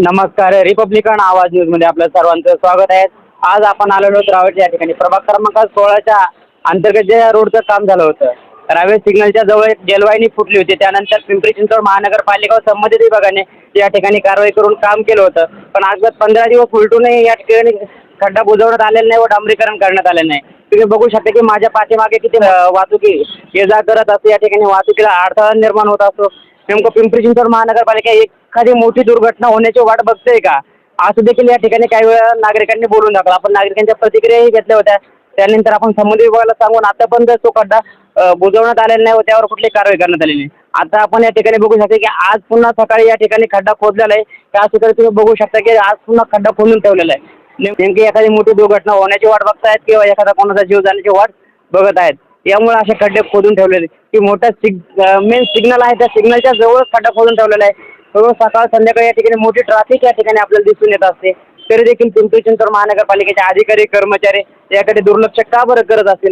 नमस्कार रिपब्लिकन आवाज न्यूजमध्ये आपल्या सर्वांचं स्वागत आहे. आज आपण आलेलो आहोत रावेर या ठिकाणी. प्रभाग क्रमांक सोळाच्या अंतर्गत जे रोडचं काम झालं होतं रावेर सिग्नलच्या जवळ एक जलवाहिनी फुटली होती. त्यानंतर पिंपरी चिंचवड महानगरपालिका व संबंधित विभागाने या ठिकाणी कारवाई करून काम केलं होतं. पण आज पंधरा दिवस उलटूनही या ठिकाणी खड्डा बुजवण्यात आलेला नाही व डांबरीकरण करण्यात आलेलं नाही. तुम्ही बघू शकता की माझ्या पाठीमागे किती वाहतुकी ये जा करत असते. या ठिकाणी वाहतुकीला अडथळा निर्माण होत असतो. नेमकं पिंपरी चिंचवड महानगरपालिका एखादी मोठी दुर्घटना होण्याची वाट बघते का? असं देखील या ठिकाणी काही वेळा नागरिकांनी बोलून दाखवलं आपण नागरिकांच्या प्रतिक्रियाही घेतल्या होत्या. त्यानंतर आपण संबंधित विभागाला सांगून आतापर्यंत पण जर तो खड्डा बुजवण्यात आलेला नाही व त्यावर कुठली कारवाई करण्यात आलेली नाही. आता आपण या ठिकाणी बघू शकतो की आज पुन्हा सकाळी या ठिकाणी खड्डा खोदलेला आहे. त्या ठिकाणी तुम्ही बघू शकता की आज पुन्हा खड्डा खोदून ठेवलेला आहे. नेमकी एखादी मोठी दुर्घटना होण्याची वाट बघतायत किंवा एखादा कोणाचा जीव जाण्याची वाट बघत आहेत. यामुळे असे खड्डे खोदून ठेवलेले की मोठा सिग मेन सिग्नल आहे त्या सिग्नलच्या जवळ खड्डा खोदून ठेवलेला आहे. रोज सकाळ संध्याकाळी या ठिकाणी मोठी ट्रॅफिक या ठिकाणी आपल्याला दिसून येत असते. तरी देखील पिंपरी चिंचवड महानगरपालिकेचे अधिकारी कर्मचारी याकडे दुर्लक्ष का बरं करत असेल